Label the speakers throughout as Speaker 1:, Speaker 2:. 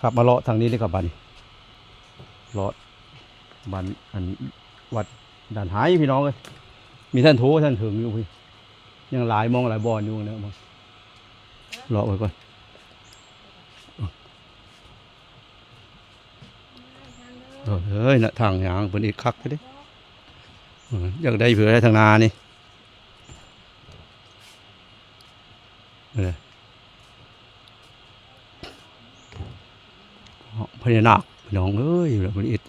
Speaker 1: ขับมาเลาะทางนี้เลยครับบันเลาะบันอันวัดด่านหายพี่น้องเลยมีท่านโทท่านถึงอยู่พี่ยังหลายมองหลายบอลอยู่นะมั้งเลาะไว้ก่อนเอ้ยนะทางยางเป็นอีกคักเลยเอออยากได้เผื่อได้ทางนานี่เออพ ญานาคพี่น้องเอ้ยอยู่ล้วเป็นอิด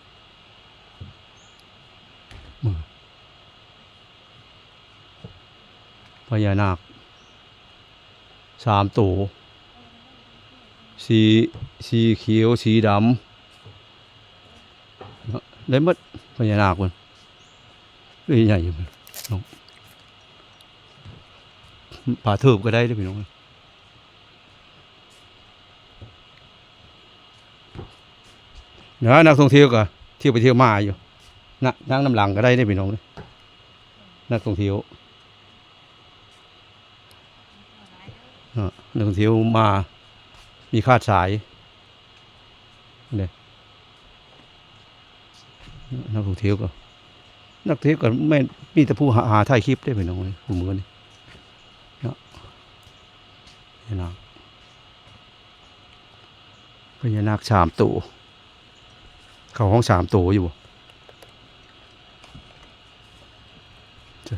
Speaker 1: พญานาคสามตัวสีสีเขียวสีดำเนาะได้มดพญานาคมันใหญ่อยู่มันน้องป่าเทิบก็ได้ด้วยพี่น้อง เดี๋ยวนักท่องเที่ยวก็เที่ยวไปเที่ยวมาอยู่นะนั่งน้ำหลังก็ได้เด้พี่น้องนักท่องเที่ยวนักท่องเที่ยวมา มีคาดสายเนี่ยนักท่องเที่ยวก็ นักท่องเที่ยวก็ไม่มีแต่ผู้หาหาถ่ายคลิปได้ไปน้องเลยผมเมือนนี่เนาะพญานาคพญานาคสามตัว เขาห้องสามตัวอยู่บ่จ้ะ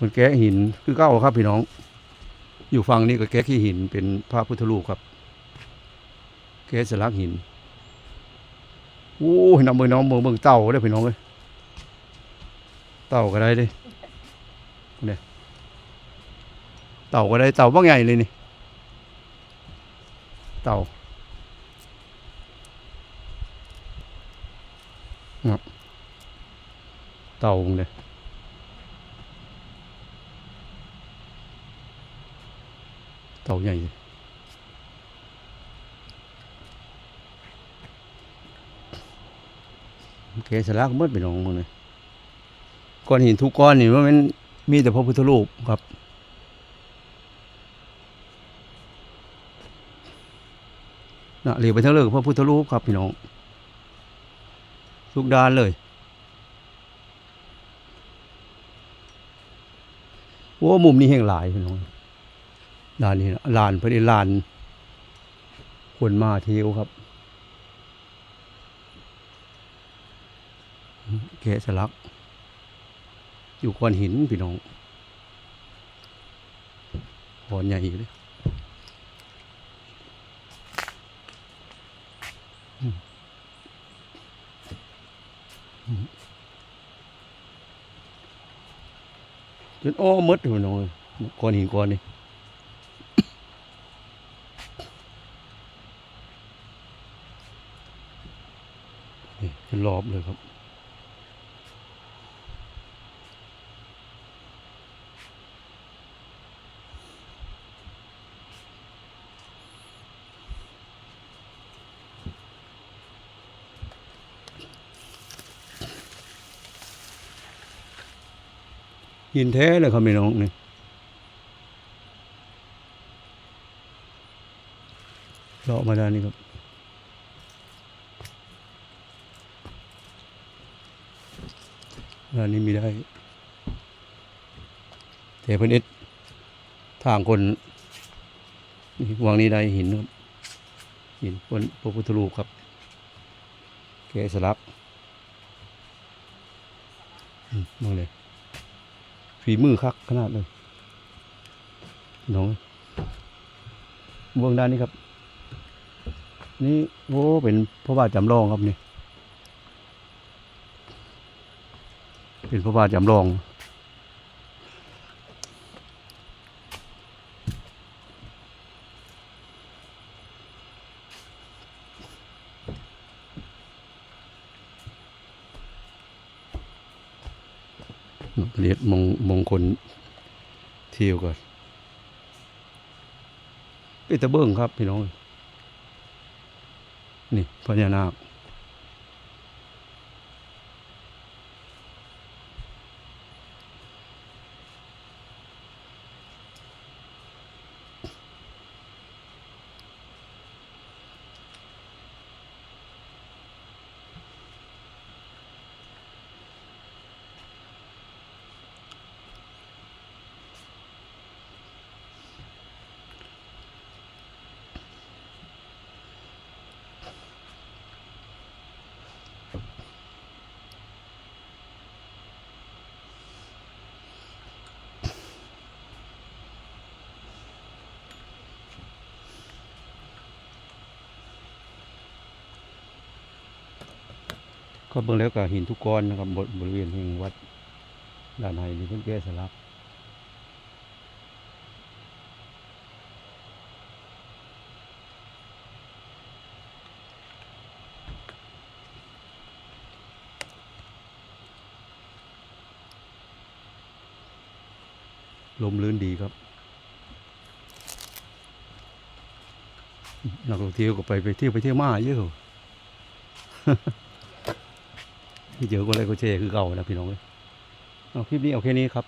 Speaker 1: มันแกะหินคือเก้าครับพี่น้อง อยู่ฝั่งนี้ก็แกะขี้หินเป็นพระพุทธรูปครับ แกะสลักหินโอ้ยน้ำมือน้องมือเบิ่งเต่าได้พี่น้องเลยเต่าก็ได้เด้เนี่ยเต่าก็ได้เต่าบ้างใหญ่เลยนี่ เต่า ครับเต่าเลยเต่าใหญ่เลยแกสลักหมดพี่น้องมึงเลยก้อนหินทุกก้อนนี่ว่ามันมีแต่พระพุทธรูปครับนะเรียกไปทั้งเรื่องพระพุทธรูปครับพี่น้อง ทุกด้านเลย โอ้มุมนี้แห่งหลายพี่น้องลานนี้ลานพอดีลาน คนมาเที่ยวครับแกะสลัก อยู่ก้อนหินพี่น้องก้อนใหญ่เลย จนอ้อมดอยู่น้องก้อนหินก้อนนี่นี่จนรอบเลยครับ หินแท้เลยครับพี่น้องนี่เลาะมาด้านนี้ครับด้านนี้มีได้ แต่เพิ่นเอ็ดทางคนวางนี้ได้หินครับหินบนพระพุทธรูปครับแกสลักอืมมองเลย ฝีมือคักขนาดเลยน้องเบื้องด้านนี้ครับ นี่โอ้เป็นพระบาทจำลองครับนี่ เป็นพระบาทจำลอง เรียกมงมงคลเที่ยวก่อนไปตะเบิ้งครับพี่น้อง นี่พญานาค ก็เบิ่งแล้วก็หินทุกก้อนนะครับบบบริเวณแห่งวัดด้านในนี่เพิ่นแกะสลักลมลื่นดีครับ นักท่องเที่ยวก็ไปไปเที่ยวไปเที่ยวมาเยอะ ที่เจอก็เลยก็เชคือเก่านะพี่น้องเลยเอาคลิปนี้เอาแค่นี้ครับ